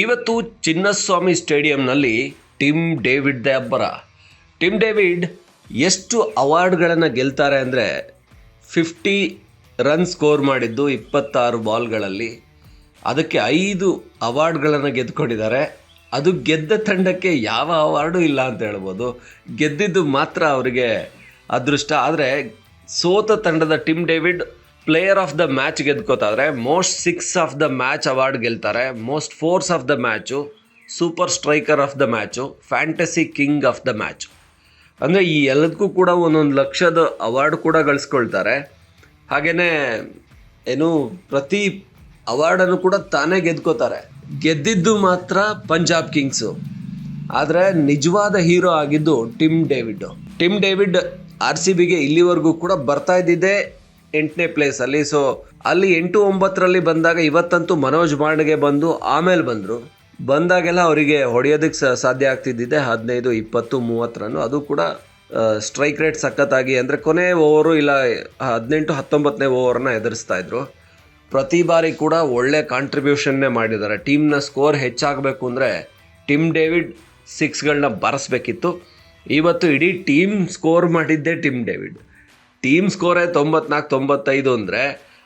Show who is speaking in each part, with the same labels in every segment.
Speaker 1: ಇವತ್ತು ಚಿನ್ನಸ್ವಾಮಿ ಸ್ಟೇಡಿಯಂನಲ್ಲಿ Tim David ದ ಅಬ್ಬರ. ಟಿಮ್ ಡೇವಿಡ್ ಎಷ್ಟು ಅವಾರ್ಡ್ಗಳನ್ನು ಗೆಲ್ತಾರೆ ಅಂದರೆ ಫಿಫ್ಟಿ ರನ್ ಸ್ಕೋರ್ ಮಾಡಿದ್ದು ಇಪ್ಪತ್ತಾರು ಬಾಲ್ಗಳಲ್ಲಿ. ಅದಕ್ಕೆ ಐದು ಅವಾರ್ಡ್ಗಳನ್ನು ಗೆದ್ಕೊಂಡಿದ್ದಾರೆ ಅದು ಗೆದ್ದ ತಂಡಕ್ಕೆ ಯಾವ ಅವಾರ್ಡು ಇಲ್ಲ ಅಂತ ಹೇಳ್ಬೋದು. ಗೆದ್ದಿದ್ದು ಮಾತ್ರ ಅವರಿಗೆ ಅದೃಷ್ಟ. ಆದರೆ ಸೋತ ತಂಡದ Tim David player of the match ಗೆದ್ಕೋತಾದ್ರೆ most six of the match award ಗೆಲ್ತಾರೆ most fours of the match super striker of the match fantasy king of the match ಅಂದರೆ ಈ ಎಲ್ಲದಕ್ಕೂ ಕೂಡ ಒಂದೊಂದು ಲಕ್ಷದ ಅವಾರ್ಡ್ ಕೂಡ ಗಳಿಸ್ಕೊಳ್ತಾರೆ. ಹಾಗೆಯೇ ಏನು, ಪ್ರತಿ ಅವಾರ್ಡನ್ನು ಕೂಡ ತಾನೇ ಗೆದ್ಕೋತಾರೆ. ಗೆದ್ದಿದ್ದು ಮಾತ್ರ ಪಂಜಾಬ್ ಕಿಂಗ್ಸು ಆದರೆ ನಿಜವಾದ ಹೀರೋ ಆಗಿದ್ದು Tim David Tim David R C ಬಿಗೆ ಇಲ್ಲಿವರೆಗೂ ಕೂಡ ಬರ್ತಾ ಇದ್ದಿದ್ದೇ ಎಂಟನೇ ಪ್ಲೇಸಲ್ಲಿ ಸೊ ಅಲ್ಲಿ ಎಂಟು ಒಂಬತ್ತರಲ್ಲಿ ಬಂದಾಗ ಇವತ್ತಂತೂ ಮನೋಜ್ ಮಾಂಡ್ಗೆ ಬಂದು ಆಮೇಲೆ ಬಂದರು. ಬಂದಾಗೆಲ್ಲ ಅವರಿಗೆ ಹೊಡೆಯೋದಕ್ಕೆ ಸಾಧ್ಯ ಆಗ್ತಿದ್ದಿದೆ. ಹದಿನೈದು, ಇಪ್ಪತ್ತು ಮೂವತ್ತು ರನ್ನು ಅದು ಕೂಡ ಸ್ಟ್ರೈಕ್ ರೇಟ್ ಸಖತ್ತಾಗಿ ಅಂದರೆ ಕೊನೆ ಓವರು ಇಲ್ಲ, ಹದಿನೆಂಟು, ಹತ್ತೊಂಬತ್ತನೇ ಓವರನ್ನ ಎದುರಿಸ್ತಾ ಇದ್ರು. ಪ್ರತಿ ಬಾರಿ ಕೂಡ ಒಳ್ಳೆ ಕಾಂಟ್ರಿಬ್ಯೂಷನ್ನೇ ಮಾಡಿದ್ದಾರೆ. ಟೀಮ್ನ ಸ್ಕೋರ್ ಹೆಚ್ಚಾಗಬೇಕು ಅಂದರೆ ಟಿಮ್ ಡೇವಿಡ್ ಸಿಕ್ಸ್ಗಳನ್ನ ಬಾರಿಸ್ಬೇಕಿತ್ತು. ಇವತ್ತು ಇಡೀ ಟೀಮ್ ಸ್ಕೋರ್ ಮಾಡಿದ್ದೇ ಟಿಮ್ ಡೇವಿಡ್ ಟೀಮ್ ಸ್ಕೋರೇ ತೊಂಬತ್ನಾಲ್ಕು, ತೊಂಬತ್ತೈದು ಅಂದರೆ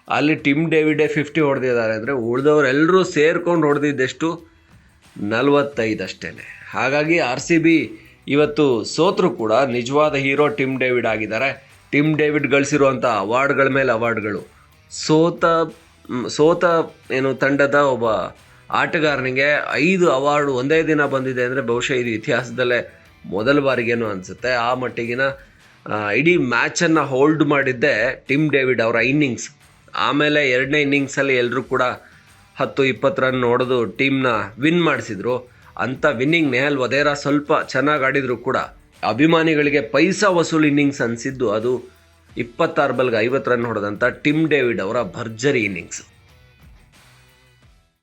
Speaker 1: ಅಲ್ಲಿ ಟಿಮ್ ಡೇವಿಡೆ ಫಿಫ್ಟಿ ಹೊಡೆದಿದ್ದಾರೆ ಅಂದರೆ ಉಳಿದವರೆಲ್ಲರೂ ಸೇರ್ಕೊಂಡು ಹೊಡೆದಿದ್ದೆಷ್ಟು? ನಲವತ್ತೈದು ಅಷ್ಟೇ ಹಾಗಾಗಿ ಆರ್ ಸಿ ಬಿ ಇವತ್ತು ಸೋತರು ಕೂಡ ನಿಜವಾದ ಹೀರೋ ಟಿಮ್ ಡೇವಿಡ್ ಆಗಿದ್ದಾರೆ. ಟಿಮ್ ಡೇವಿಡ್ ಗಳಿಸಿರುವಂಥ ಅವಾರ್ಡ್ಗಳ ಮೇಲೆ ಅವಾರ್ಡ್ಗಳು. ಸೋತ ಸೋತ ಏನು ತಂಡದ ಒಬ್ಬ ಆಟಗಾರನಿಗೆ ಐದು ಅವಾರ್ಡ್ ಒಂದೇ ದಿನ ಬಂದಿದೆ ಅಂದರೆ ಬಹುಶಃ ಇದು ಇತಿಹಾಸದಲ್ಲೇ ಮೊದಲ ಬಾರಿಗೇನು ಅನಿಸುತ್ತೆ. ಆ ಮಟ್ಟಿಗಿನ ಇಡೀ ಮ್ಯಾಚನ್ನು ಹೋಲ್ಡ್ ಮಾಡಿದ್ದೆ ಟಿಮ್ ಡೇವಿಡ್ ಅವರ ಇನ್ನಿಂಗ್ಸ್ ಆಮೇಲೆ ಎರಡನೇ ಇನ್ನಿಂಗ್ಸಲ್ಲಿ ಎಲ್ಲರೂ ಕೂಡ ಹತ್ತು, ಇಪ್ಪತ್ತು ರನ್ ಹೊಡೆದು ಟೀಮ್ನ ವಿನ್ ಮಾಡಿಸಿದ್ರು. ಅಂಥ ವಿನ್ನಿಂಗ್ ನೆಹಲ್ ವದೇರಾ ಸ್ವಲ್ಪ ಚೆನ್ನಾಗಿ ಆಡಿದ್ರು ಕೂಡ. ಅಭಿಮಾನಿಗಳಿಗೆ ಪೈಸಾ ವಸೂಲ್ ಇನ್ನಿಂಗ್ಸ್ ಅನಿಸಿದ್ದು ಅದು ಇಪ್ಪತ್ತಾರು ಬಲ್ಗೆ ಐವತ್ತು ರನ್ ಹೊಡೆದಂಥ ಟಿಮ್ ಡೇವಿಡ್ ಅವರ ಭರ್ಜರಿ ಇನ್ನಿಂಗ್ಸ್